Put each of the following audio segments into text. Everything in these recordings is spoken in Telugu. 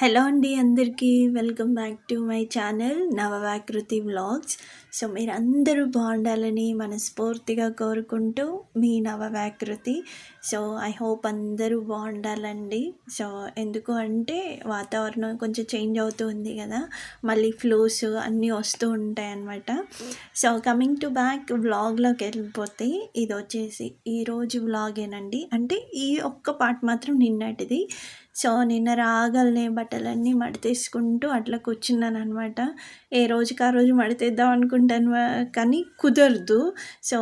హలో అండి అందరికీ welcome back to my channel Navavakruthi vlogs. So మీరు అందరూ బాగుండాలని మనస్ఫూర్తిగా కోరుకుంటూ మీ నవవాకృతి సో ఐ హోప్ అందరూ బాగుండాలండి. సో ఎందుకు అంటే వాతావరణం కొంచెం చేంజ్ అవుతూ ఉంది కదా. మళ్ళీ ఫ్లూస్ అన్నీ వస్తూ ఉంటాయి అన్నమాట. సో కమింగ్ టు బ్యాక్ వ్లాగ్లోకి వెళ్ళిపోతే ఇది వచ్చేసి ఈరోజు వ్లాగేనండి. అంటే ఈ ఒక్క పార్ట్ మాత్రం నిన్నటిది. సో నిన్న రాగలనే బట్టలన్నీ మడతేసుకుంటూ అట్లా కూర్చున్నాను అనమాట ఏ రోజుకి ఆ రోజు మడతేద్దాం అనుకుంటాను కానీ కుదరదు. సో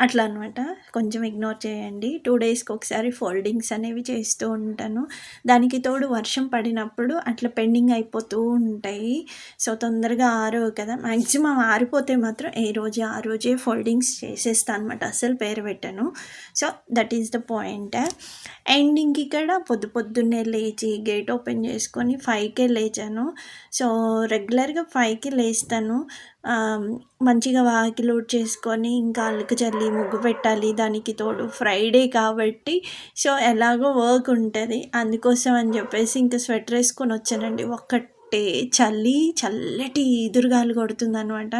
అట్లా అనమాట కొంచెం ఇగ్నోర్ చేయండి. టూ డేస్కి ఒకసారి ఫోల్డింగ్స్ అనేవి చేస్తూ ఉంటాను. దానికి తోడు వర్షం పడినప్పుడు అట్లా పెండింగ్ అయిపోతూ ఉంటాయి. సో తొందరగా ఆరవు కదా. మ్యాక్సిమం ఆరిపోతే మాత్రం ఏ రోజు ఆ రోజే ఫోల్డింగ్స్ చేసేస్తాను అనమాట అసలు పేరు పెట్టాను. So that is the point. And ఇంక ఇక్కడ పొద్దు పొద్దున్నే లేచి గేట్ ఓపెన్ చేసుకొని ఫైవ్కే లేచాను. సో రెగ్యులర్గా ఫైవ్కి లేస్తాను. మంచిగా వాకిలు చేసుకొని ఇంకా అలుకు చల్లి ముగ్గు పెట్టాలి. దానికి తోడు ఫ్రైడే కాబట్టి. సో ఎలాగో వర్క్ ఉంటుంది. అందుకోసం అని చెప్పేసి ఇంకా స్వెటర్ వేసుకొని వచ్చానండి. ఒక్కటే చలి చల్లటి ఎదురుగాలు కొడుతుంది అనమాట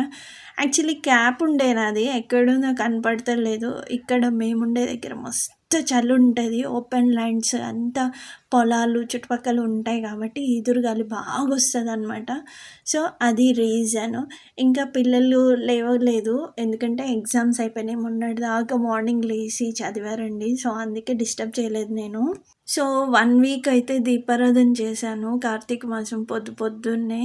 యాక్చువల్లీ క్యాప్ ఉండే నాది. ఎక్కడుందో కనపడతలేదు. ఇక్కడ మేముండే దగ్గర మస్తు చలి ఉంటుంది. ఓపెన్ ల్యాండ్స్ అంతా పొలాలు చుట్టుపక్కల ఉంటాయి కాబట్టి ఎదురుగాలి బాగా వస్తుంది అనమాట సో అది రీజన్. ఇంకా పిల్లలు లేవలేదు. ఎందుకంటే ఎగ్జామ్స్ అయిపోయినాయి. మొన్నటి దాకా మార్నింగ్ లేచి చదివారండి. సో అందుకే డిస్టర్బ్ చేయలేదు నేను. సో వన్ వీక్ అయితే దీపారాధన చేశాను. కార్తీక మాసం పొద్దు పొద్దున్నే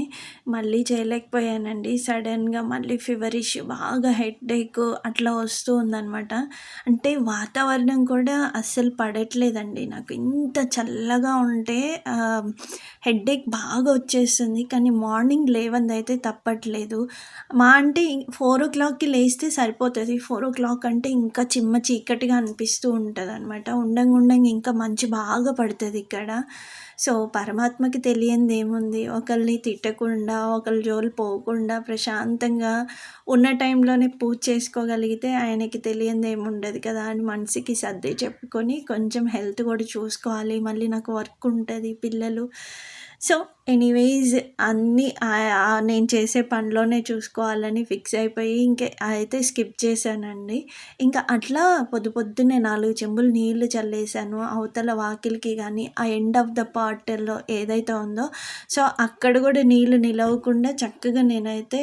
మళ్ళీ చేయలేకపోయానండి. సడన్గా మళ్ళీ ఫీవరిష్ బాగా హెడ్డేక్ అట్లా వస్తూ ఉందనమాట అంటే వాతావరణం కూడా అస్సలు పడట్లేదండి. నాకు ఇంత చల్లగా ఉంటే హెడేక్ బాగా వచ్చేస్తుంది. కానీ మార్నింగ్ లేవంది అయితే తప్పట్లేదు. మా అంటే ఫోర్ ఓ క్లాక్కి లేస్తే సరిపోతుంది. ఫోర్ ఓ క్లాక్ అంటే ఇంకా చిమ్మ చీకటిగా అనిపిస్తూ ఉంటుంది అనమాట ఉండంగా ఉండంగా ఇంకా మంచి బాగా పడుతుంది ఇక్కడ. సో పరమాత్మకి తెలియంది ఏముంది? ఒకరిని తిట్టకుండా ఒకరి జోలు పోకుండా ప్రశాంతంగా ఉన్న టైంలోనే పూజ చేసుకోగలిగితే ఆయనకి తెలియంది ఏముండదు కదా అని మనసుకి సర్ది చెప్పుకొని కొంచెం హెల్త్ కూడా చూసుకోవాలి. మళ్ళీ నాకు వర్క్ ఉంటుంది పిల్లలు. సో ఎనీవేస్ అన్నీ నేను చేసే పనిలోనే చూసుకోవాలని ఫిక్స్ అయిపోయి ఇంకే అయితే స్కిప్ చేశానండి. ఇంకా అట్లా పొద్దు పొద్దున్నే నాలుగు చెంబులు నీళ్ళు చల్లేసాను అవతల వాకిలికి కానీ ఆ ఎండ్ ఆఫ్ ద పార్ట్లో ఏదైతే ఉందో సో అక్కడ కూడా నీళ్ళు నిలవకుండా చక్కగా నేనైతే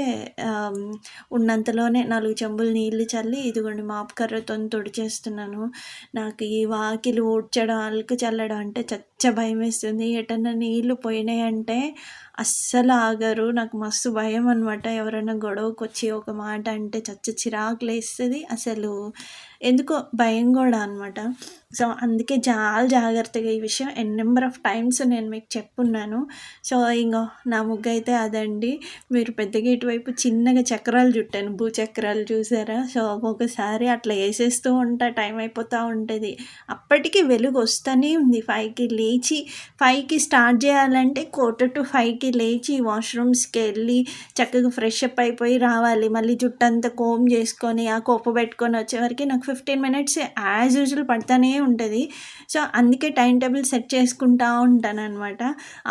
ఉన్నంతలోనే నాలుగు చెంబులు నీళ్ళు చల్లి ఇదిగోండి మాపు కర్రతో తుడిచేస్తున్నాను. నాకు ఈ వాకిలి ఊడ్చడం అలుకు చల్లడం అంటే చచ్చ భయం వేస్తుంది ఎటన్నా నీళ్ళు పోయినాయంటే fé అస్సలు ఆగరు నాకు మస్తు భయం అనమాట ఎవరైనా గొడవకు వచ్చి ఒక మాట అంటే చచ్చ చిరాకు లేస్తుంది అసలు. ఎందుకో భయం కూడా అనమాట సో అందుకే చాలా జాగ్రత్తగా ఈ విషయం ఎన్ నెంబర్ ఆఫ్ టైమ్స్ నేను మీకు చెప్పున్నాను. సో ఇంకో నా ముగ్గు అయితే అదండి. మీరు పెద్దగా ఇటువైపు చిన్నగా చక్రాలు చుట్టాను. భూచక్రాలు చూసారా? సో ఒక్కొక్కసారి అట్లా వేసేస్తూ ఉంటా టైం అయిపోతూ ఉంటుంది. అప్పటికి వెలుగు వస్తూనే ఉంది. ఫైవ్కి లేచి ఫైవ్కి స్టార్ట్ చేయాలంటే క్వార్టర్ టు ఫైవ్కి లేచి వాష్రూమ్స్కి వెళ్ళి చక్కగా ఫ్రెష్ అప్ అయిపోయి రావాలి. మళ్ళీ జుట్టంతా కోమ్ చేసుకొని ఆ కోప పెట్టుకొని వచ్చేవరకు నాకు ఫిఫ్టీన్ మినిట్స్ యాజ్ యూజువల్ పడుతూనే ఉంటుంది. సో అందుకే టైం టేబుల్ సెట్ చేసుకుంటా ఉంటాను అనమాట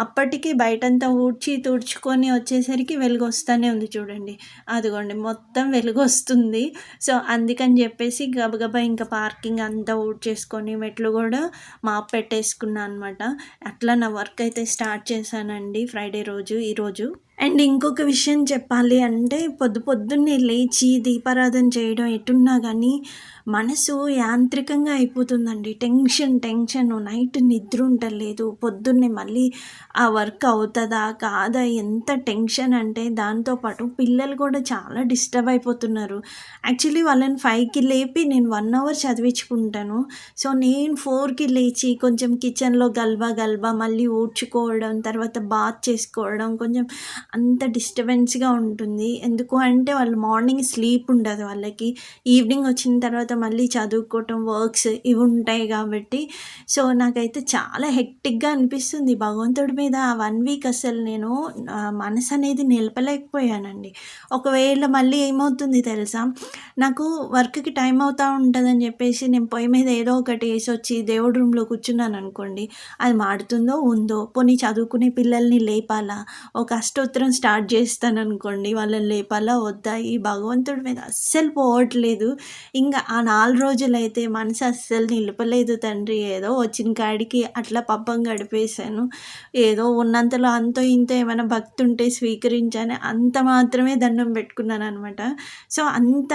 అప్పటికి బయటంతా ఊడ్చి తుడుచుకొని వచ్చేసరికి వెలుగు వస్తూనే ఉంది చూడండి. అదిగోండి మొత్తం వెలుగు వస్తుంది సో అందుకని చెప్పేసి గబగబా ఇంకా పార్కింగ్ అంతా ఊడ్చేసుకొని మెట్లు కూడా మాప్ పెట్టేసుకున్నాను అనమాట అట్లా నా వర్క్ అయితే స్టార్ట్ చేశానండి. ఫ్రైడే రోజు ఈరోజు అండ్ ఇంకొక విషయం చెప్పాలి అంటే పొద్దు పొద్దున్నే లేచి దీపారాధన చేయడం ఎటున్నా కానీ మనసు యాంత్రికంగా అయిపోతుందండి. Tension tension. నైట్ నిద్ర ఉండలేదు పొద్దున్నే మళ్ళీ ఆ వర్క్ అవుతుందా కాదా ఎంత టెన్షన్ అంటే దాంతోపాటు పిల్లలు కూడా చాలా డిస్టర్బ్ అయిపోతున్నారు. యాక్చువల్లీ వాళ్ళని ఫైవ్కి లేపి నేను వన్ అవర్ చదివించుకుంటాను. సో నేను ఫోర్కి లేచి కొంచెం కిచెన్లో గల్బా గల్బా మళ్ళీ ఊడ్చుకోవడం తర్వాత బాత్ చేసుకోవడం కొంచెం అంత డిస్టర్బెన్స్‌గా ఉంటుంది. ఎందుకు అంటే వాళ్ళు మార్నింగ్ స్లీప్ ఉండదు వాళ్ళకి. ఈవినింగ్ వచ్చిన తర్వాత మళ్ళీ చదువుకోవటం, వర్క్స్ ఇవి ఉంటాయి కాబట్టి సో, నాకైతే చాలా హెక్టిక్‌గా అనిపిస్తుంది. భగవంతుడి మీద వన్ వీక్ అసలు నేను మనసు అనేది నిలపలేకపోయానండి. ఒకవేళ మళ్ళీ ఏమవుతుంది తెలుసా? నాకు వర్క్‌కి టైం అవుతూ ఉంటుందని చెప్పేసి నేను పొయ్యి మీద ఏదో ఒకటి వేసి వచ్చి దేవుడి రూమ్‌లో కూర్చున్నాను అనుకోండి అది మాడుతుందో, ఉందో, పోనీ చదువుకునే పిల్లల్ని లేపాలి ఒక అష్టోత్తరం స్టార్ట్ చేస్తాను అనుకోండి వాళ్ళని లేపాలా? వద్దా? ఈ భగవంతుడి మీద అస్సలు పోవట్లేదు. ఇంకా ఆ నాలుగు రోజులైతే మనసు అస్సలు నిలపలేదు తండ్రి. ఏదో వచ్చిన కాడికి అట్లా పబ్బం గడిపేశాను. ఏదో ఉన్నంతలో అంతో ఇంతో ఏమైనా భక్తి ఉంటే స్వీకరించాను. అంత మాత్రమే దండం పెట్టుకున్నాను అనమాట సో, అంత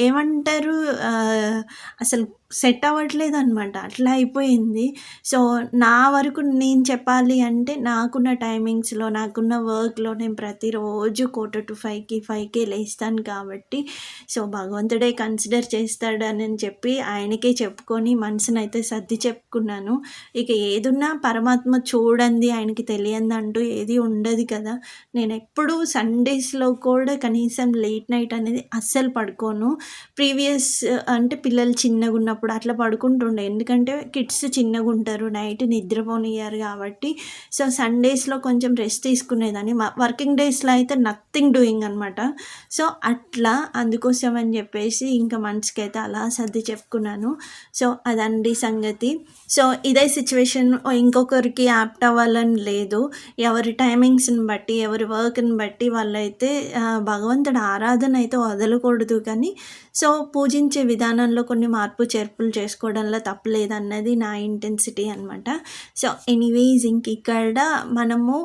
ఏమంటారు అసలు సెట్ అవ్వట్లేదు అనమాట అట్లా అయిపోయింది. సో, నా వరకు నేను చెప్పాలి అంటే నాకున్న టైమింగ్స్‌లో, నాకున్న వర్క్‌లో నేను ప్రతిరోజు 4:45కి, 5కే లేస్తాను కాబట్టి సో, భగవంతుడే కన్సిడర్ చేస్తాడని చెప్పి ఆయనకే చెప్పుకొని మనసునైతే సర్ది చెప్పుకున్నాను. ఇక ఏదున్నా పరమాత్మ చూడండి ఆయనకి తెలియందంటూ ఏది ఉండదు కదా! నేను ఎప్పుడూ సండేస్‌లో కూడా కనీసం లేట్ నైట్ అనేది అస్సలు పడుకోను. ప్రీవియస్ అంటే పిల్లలు అప్పుడు అట్లా పడుకుంటుండే. ఎందుకంటే కిడ్స్ చిన్నగా ఉంటారు నైట్ నిద్రపోనియ్యారు కాబట్టి సో, సండేస్‌లో కొంచెం రెస్ట్ తీసుకునేదాన్ని. వర్కింగ్ డేస్‌లో అయితే నథింగ్ డూయింగ్ అనమాట. సో, అట్లా అందుకోసం అని చెప్పేసి ఇంకా మనసుకైతే అలా సర్ది చెప్పుకున్నాను. సో, అదండి సంగతి. సో, ఇదే సిచ్యువేషన్ ఇంకొకరికి యాప్ట్ అవ్వాలని లేదు. ఎవరి టైమింగ్స్‌ని బట్టి, ఎవరి వర్క్‌ని బట్టి వాళ్ళైతే భగవంతుడు ఆరాధన అయితే వదలకూడదు కానీ సో, పూజించే విధానంలో కొన్ని మార్పు చేర్పులు చేసుకోవడంలో తప్పులేదన్నది నా ఇంటెన్సిటీ అనమాట. సో, ఎనీవేస్ ఇంక ఇక్కడ మనము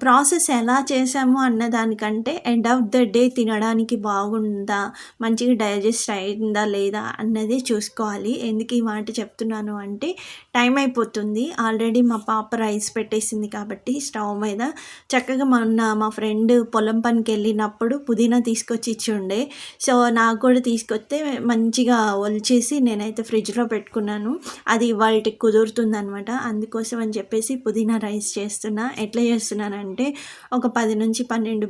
ప్రాసెస్ ఎలా చేసాము అన్న దానికంటే ఎండ్ ఆఫ్ ద డే తినడానికి బాగుందా? మంచిగా డైజెస్ట్ అయిందా? లేదా? అన్నది చూసుకోవాలి. ఎందుకు ఈ మాట చెప్తున్నాను అంటే టైం అయిపోతుంది. ఆల్రెడీ మా పాప రైస్ పెట్టేసింది కాబట్టి స్టవ్ మీద చక్కగా మొన్న మా ఫ్రెండ్ పొలం పనికి వెళ్ళినప్పుడు పుదీనా తీసుకొచ్చి ఇచ్చుండే. సో, నాకు కూడా తీసుకొస్తే మంచిగా ఒలిచేసి నేనైతే ఫ్రిడ్జ్‌లో పెట్టుకున్నాను. అది ఇవాల్టికి కుదురుతుందనమాట. అందుకోసం అని చెప్పేసి పుదీనా రైస్ చేస్తున్నా. ఎట్లా చేస్తున్నానంటే ఒక 10-12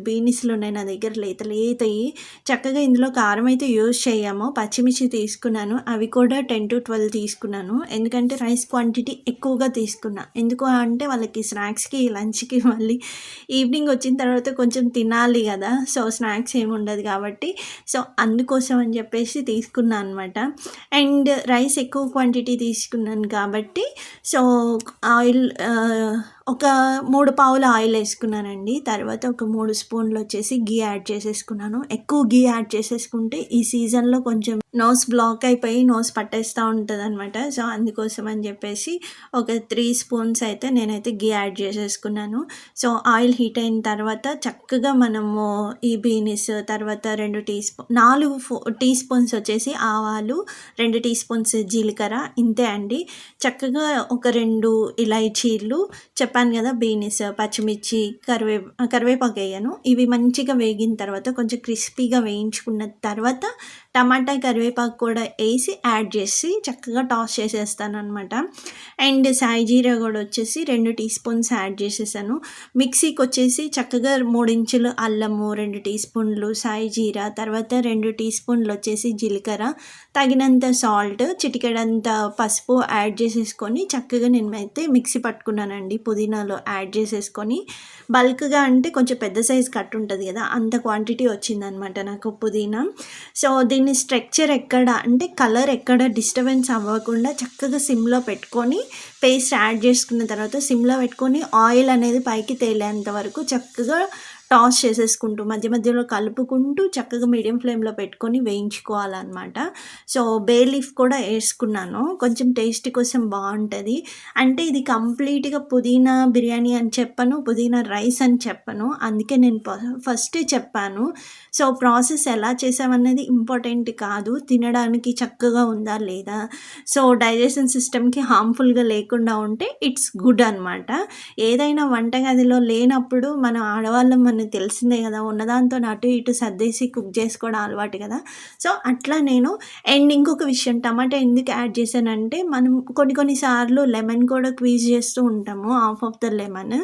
బీనీస్‌లు ఉన్నాయి నా దగ్గర లేత లేతయి. చక్కగా ఇందులో కారం అయితే యూజ్ చేయము. పచ్చిమిర్చి తీసుకున్నాను. అవి కూడా 10-12 తీసుకున్నాను. ఎందుకంటే రైస్ క్వాంటిటీ ఎక్కువగా తీసుకున్నా. ఎందుకు అంటే వాళ్ళకి స్నాక్స్‌కి, లంచ్‌కి మళ్ళీ ఈవినింగ్ వచ్చిన తర్వాత కొంచెం తినాలి కదా సో, స్నాక్స్ ఏమి ఉండదు కాబట్టి సో, అందుకోసం అని చెప్పేసి తీసుకున్నా అనమాట. అండ్ రైస్ ఎక్కువ క్వాంటిటీ తీసుకున్నాను కాబట్టి సో, ఆయిల్ ఒక మూడు పావుల ఆయిల్ వేసుకున్నానండి తర్వాత ఒక మూడు స్పూన్‌లు వచ్చేసి ఘీ యాడ్ చేసేసుకున్నాను. ఎక్కువ ఘీ యాడ్ చేసేసుకుంటే ఈ సీజన్‌లో కొంచెం నోస్ బ్లాక్ అయిపోయి నోస్ పట్టేస్తూ ఉంటుంది అనమాట సో, అందుకోసం అని చెప్పేసి ఒక త్రీ స్పూన్స్ అయితే నేనైతే ఘీ యాడ్ చేసేసుకున్నాను. సో, ఆయిల్ హీట్ అయిన తర్వాత చక్కగా మనము ఈ బీనీస్ తర్వాత రెండు టీ స్పూన్ నాలుగు టీ స్పూన్స్ వచ్చేసి ఆవాలు, రెండు టీ స్పూన్స్ జీలకర్ర ఇంతే అండి. చక్కగా ఒక రెండు ఇలాచీలు చెప్పాను కదా! బీనీస్, పచ్చిమిర్చి, కరివే కరివేపాకు వేయను ఇవి మంచిగా వేగిన తర్వాత కొంచెం క్రిస్పీగా వేయించుకున్న తర్వాత టమాటా, కరివేపాకు కూడా వేసి యాడ్ చేసి చక్కగా టాస్ చేసేస్తాను అనమాట అండ్ సాయి జీరా కూడా వచ్చేసి రెండు టీ స్పూన్స్ యాడ్ చేసేసాను. మిక్సీకి వచ్చేసి చక్కగా మూడించులు అల్లము, రెండు టీ స్పూన్లు సాయి జీరా, తర్వాత రెండు టీ స్పూన్లు వచ్చేసి జీలకర్ర, తగినంత సాల్ట్, చిటికెడంత పసుపు యాడ్ చేసేసుకొని చక్కగా నేనైతే మిక్సీ పట్టుకున్నానండి. పుదీనాలో యాడ్ చేసేసుకొని బల్క్‌గా అంటే కొంచెం పెద్ద సైజ్ కట్ ఉంటుంది కదా! అంత క్వాంటిటీ వచ్చిందనమాట నాకు పుదీనా. సో, దీన్ని స్ట్రక్చర్ ఎక్కడ అంటే కలర్ ఎక్కడ డిస్టర్బెన్స్ అవ్వకుండా చక్కగా సిమ్‌లో పెట్టుకొని పేస్ట్ యాడ్ చేసుకున్న తర్వాత సిమ్‌లో పెట్టుకొని ఆయిల్ అనేది పైకి తేలేంత వరకు చక్కగా టాస్ చేసేసుకుంటూ మధ్య మధ్యలో కలుపుకుంటూ చక్కగా మీడియం ఫ్లేమ్‌లో పెట్టుకొని వేయించుకోవాలన్నమాట సో, బే లీఫ్ కూడా వేసుకున్నాను కొంచెం టేస్ట్ కోసం బాగుంటుంది అంటే ఇది కంప్లీట్‌గా పుదీనా బిర్యానీ అని చెప్పను. పుదీనా రైస్ అని చెప్పను. అందుకే నేను ఫస్టే చెప్పాను. సో, ప్రాసెస్ ఎలా చేసామన్నది ఇంపార్టెంట్ కాదు. తినడానికి చక్కగా ఉందా? లేదా? సో, డైజెషన్ సిస్టమ్‌కి హార్మ్‌ఫుల్‌గా లేకుండా ఉంటే ఇట్స్ గుడ్ అనమాట. ఏదైనా వంటగదిలో లేనప్పుడు మనం ఆడవాళ్ళం మన తెలిసిందే కదా ఉన్నదాంతో అటు ఇటు సర్దేసి కుక్ చేసుకోవడం అలవాటు కదా. సో అట్లా నేను అండ్ ఇంకొక విషయం టమాటా ఎందుకు యాడ్ చేశానంటే మనం కొన్ని కొన్నిసార్లు లెమన్ కూడా క్వీజ్ చేస్తూ ఉంటాము హాఫ్ ఆఫ్ ద లెమన్.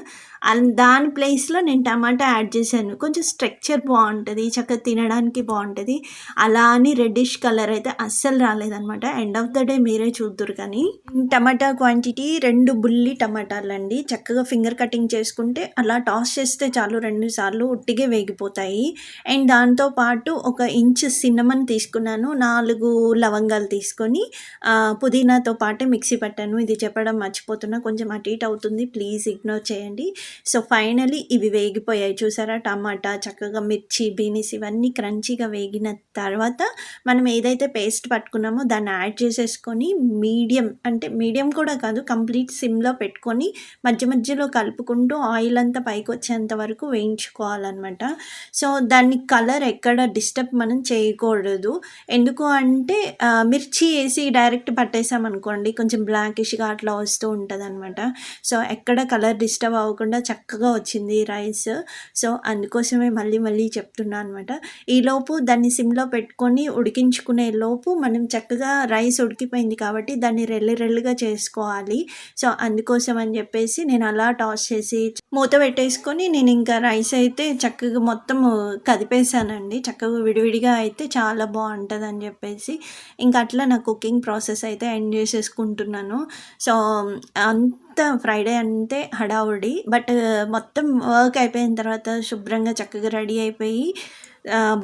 దాని ప్లేస్లో నేను టమాటా యాడ్ చేశాను. కొంచెం స్ట్రక్చర్ బాగుంటుంది చక్కగా తినడానికి బాగుంటుంది. అలా అని రెడ్డిష్ కలర్ అయితే అస్సలు రాలేదనమాట ఎండ్ ఆఫ్ ద డే మీరే చూద్దరు కానీ. టమాటా క్వాంటిటీ రెండు బుల్లి టమాటాలు అండి చక్కగా ఫింగర్ కటింగ్ చేసుకుంటే అలా టాస్ చేస్తే చాలు రెండు సార్లు ఉట్టిగే వేగిపోతాయి. అండ్ దాంతో పాటు ఒక ఇంచ్ సిన్నమన్ తీసుకున్నాను. నాలుగు లవంగాలు తీసుకొని పుదీనాతో పాటే మిక్సీ పట్టాను. ఇది చెప్పడం మర్చిపోతున్నా. కొంచెం అటు ఇటు అవుతుంది. ప్లీజ్ ఇగ్నోర్ చేయండి. సో ఫైనలీ ఇవి వేగిపోయాయి. చూసారా? టమాటా చక్కగా మిర్చి బీనీస్ ఇవన్నీ క్రంచీగా వేగిన తర్వాత మనం ఏదైతే పేస్ట్ పట్టుకున్నామో దాన్ని యాడ్ చేసేసుకొని మీడియం అంటే మీడియం కూడా కాదు కంప్లీట్ సిమ్లో పెట్టుకొని మధ్య మధ్యలో కలుపుకుంటూ ఆయిల్ అంతా పైకి వచ్చేంత వరకు వేయించుకోవాలన్నమాట సో దాన్ని కలర్ ఎక్కడ డిస్టర్బ్ మనం చేయకూడదు. ఎందుకు అంటే మిర్చి వేసి డైరెక్ట్ పట్టేసామనుకోండి కొంచెం బ్లాకిష్గా అట్లా వస్తూ ఉంటుంది అనమాట సో ఎక్కడ కలర్ డిస్టర్బ్ అవ్వకుండా చక్కగా వచ్చింది రైస్. సో అందుకోసమే మళ్ళీ మళ్ళీ చెప్తున్నాను అనమాట ఈలోపు దాన్ని సిమ్లో పెట్టుకొని ఉడికించుకునే లోపు మనం చక్కగా రైస్ ఉడికిపోయింది కాబట్టి దాన్ని రెల్లి రెల్లిగా చేసుకోవాలి. సో అందుకోసం అని చెప్పేసి నేను అలా టాస్ చేసి మూత పెట్టేసుకొని నేను ఇంకా రైస్ అయితే చక్కగా మొత్తం కదిపేసానండి చక్కగా విడివిడిగా అయితే చాలా బాగుంటుంది అని చెప్పేసి ఇంకా అట్లా నా కుకింగ్ ప్రాసెస్ అయితే ఎండ్ చేసేసుకుంటున్నాను. సో అంత ఫ్రైడే అంటే హడావుడి. బట్ మొత్తం వర్క్ అయిపోయిన తర్వాత శుభ్రంగా చక్కగా రెడీ అయిపోయి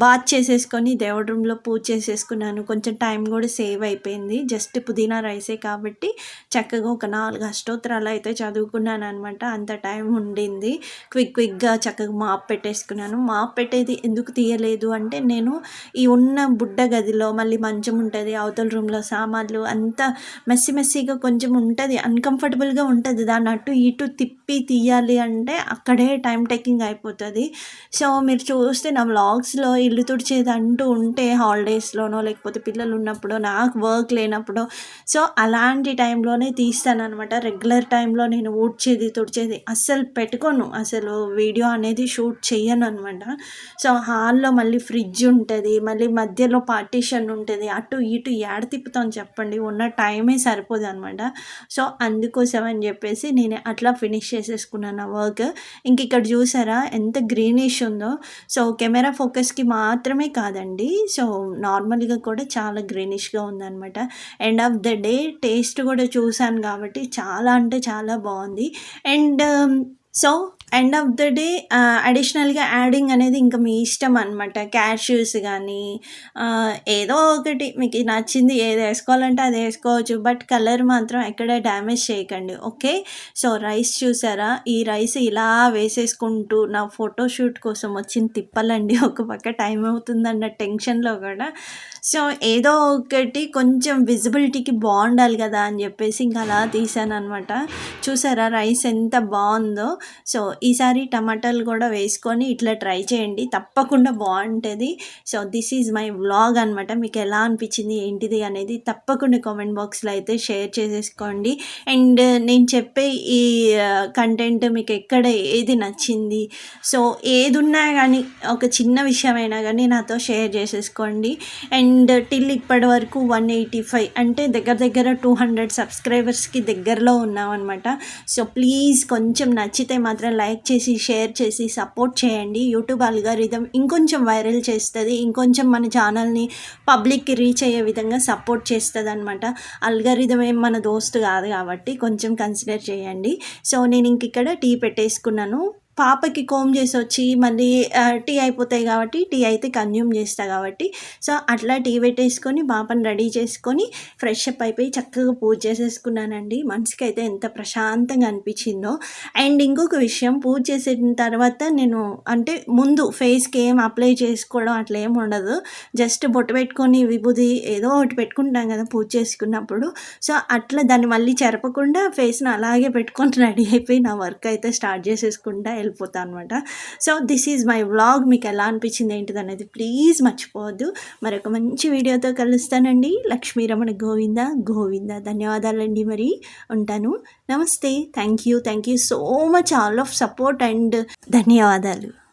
బాత్ చేసేసుకొని దేవుడి రూమ్లో పూజ చేసేసుకున్నాను. కొంచెం టైం కూడా సేవ్ అయిపోయింది. జస్ట్ పుదీనా రైసే కాబట్టి చక్కగా ఒక నాలుగు అష్టోత్తరాలు అయితే చదువుకున్నాను అనమాట అంత టైం ఉండింది. క్విక్ క్విక్గా చక్కగా మాప్ పెట్టేసుకున్నాను. మాప్ పెట్టేది ఎందుకు తీయలేదు అంటే నేను ఈ ఉన్న బుడ్డ గదిలో మళ్ళీ మంచం ఉంటుంది అవతల రూమ్లో సామాన్లు అంతా మెస్సి మెస్సీగా కొంచెం ఉంటుంది. అన్కంఫర్టబుల్గా ఉంటుంది. దాన్ని అటు ఇటు తిప్పి తీయాలి అంటే అక్కడే టైం టేకింగ్ అయిపోతుంది. సో మీరు చూస్తే నా వ్లాగ్స్ బాక్స్లో ఇల్లు తుడిచేది అంటూ ఉంటే హాలిడేస్లోనో లేకపోతే పిల్లలు ఉన్నప్పుడు నాకు వర్క్ లేనప్పుడు సో అలాంటి టైంలోనే తీస్తాను అనమాట రెగ్యులర్ టైంలో నేను ఊడ్చేది తుడిచేది అస్సలు పెట్టుకోను. అసలు వీడియో అనేది షూట్ చేయను అనమాట సో హాల్లో మళ్ళీ ఫ్రిడ్జ్ ఉంటుంది మళ్ళీ మధ్యలో పార్టీషన్ ఉంటుంది అటు ఇటు ఏడ తిప్పుతాం చెప్పండి ఉన్న టైమే సరిపోదు అనమాట సో అందుకోసం అని చెప్పేసి నేను అట్లా ఫినిష్ చేసేసుకున్నాను ఆ వర్క్. ఇంక ఇక్కడ చూసారా ఎంత గ్రీనిష్ ఉందో. సో కెమెరా ఫోకస్ ఫోకస్కి మాత్రమే కాదండి. సో నార్మల్గా కూడా చాలా గ్రీనిష్గా ఉందనమాట end of the day taste కూడా చూశాను కాబట్టి చాలా అంటే చాలా బాగుంది. And so end of the day అడిషనల్గా యాడింగ్ అనేది ఇంకా మీ ఇష్టం అనమాట క్యాష్యూస్ కానీ ఏదో ఒకటి మీకు నచ్చింది ఏది వేసుకోవాలంటే అది వేసుకోవచ్చు. బట్ కలర్ మాత్రం ఎక్కడ డ్యామేజ్ చేయకండి. ఓకే సో రైస్ చూసారా? ఈ రైస్ ఇలా వేసేసుకుంటూ నా ఫోటోషూట్ కోసం వచ్చిన తిప్పలండి. ఒక పక్క టైం అవుతుందన్న టెన్షన్లో కూడా. సో ఏదో ఒకటి కొంచెం విజిబిలిటీకి బాగుండాలి కదా అని చెప్పేసి ఇంకా అలా తీసాను అనమాట చూసారా రైస్ ఎంత బాగుందో? సో ఈసారి టమాటాలు కూడా వేసుకొని ఇట్లా ట్రై చేయండి. తప్పకుండా బాగుంటుంది. So this is my vlog అనమాట మీకు ఎలా అనిపించింది ఏంటిది అనేది తప్పకుండా కామెంట్ బాక్స్లో అయితే షేర్ చేసేసుకోండి. అండ్ నేను చెప్పే ఈ కంటెంట్ మీకు ఎక్కడ ఏది నచ్చింది సో ఏదున్నా కానీ ఒక చిన్న విషయమైనా కానీ నాతో షేర్ చేసేసుకోండి. అండ్ టిల్ ఇప్పటి వరకు వన్ ఎయిటీ ఫైవ్ అంటే దగ్గర దగ్గర టూ హండ్రెడ్ సబ్స్క్రైబర్స్కి దగ్గరలో ఉన్నామన్నమాట. సో ప్లీజ్ కొంచెం నచ్చితే మాత్రం లైక్ చేసి షేర్ చేసి సపోర్ట్ చేయండి. యూట్యూబ్ అల్గారిథం ఇంకొంచెం వైరల్ చేస్తుంది. ఇంకొంచెం మన ఛానల్ని పబ్లిక్కి రీచ్ అయ్యే విధంగా సపోర్ట్ చేస్తుంది అనమాట అల్గారిథం ఏం మన దోస్తు కాదు కాబట్టి కొంచెం కన్సిడర్ చేయండి. సో నేను ఇంక ఇక్కడ టీ పెట్టేసుకున్నాను. పాపకి కోమ్ చేసి వచ్చి మళ్ళీ టీ అయిపోతాయి కాబట్టి టీ అయితే కన్జ్యూమ్ చేస్తా కాబట్టి. సో అట్లా టీ పెట్టేసుకొని పాపని రెడీ చేసుకొని ఫ్రెష్ అప్ అయిపోయి చక్కగా పూజ చేసేసుకున్నానండి. మనసుకి అయితే ఎంత ప్రశాంతంగా అనిపించిందో. అండ్ ఇంకొక విషయం పూజ చేసిన తర్వాత నేను అంటే ముందు ఫేస్కి ఏం అప్లై చేసుకోవడం అట్లా ఏం ఉండదు. జస్ట్ బొట్టు పెట్టుకొని విభూది ఏదో ఒకటి పెట్టుకుంటాం కదా పూజ చేసుకున్నప్పుడు. సో అట్లా దాన్ని మళ్ళీ చెరపకుండా ఫేస్ని అలాగే పెట్టుకొని రెడీ అయిపోయి నా వర్క్ అయితే స్టార్ట్ చేసేసుకుంటా. వెళ్ళిపోతాను అనమాట so this is my vlog మీకు ఎలా అనిపించింది ఏంటిది అనేది ప్లీజ్ మర్చిపోవద్దు. మరొక మంచి వీడియోతో కలుస్తానండి. లక్ష్మీరమణ గోవింద గోవింద. ధన్యవాదాలండి మరి. ఉంటాను. నమస్తే. Thank you thank you so much all of support and ధన్యవాదాలు.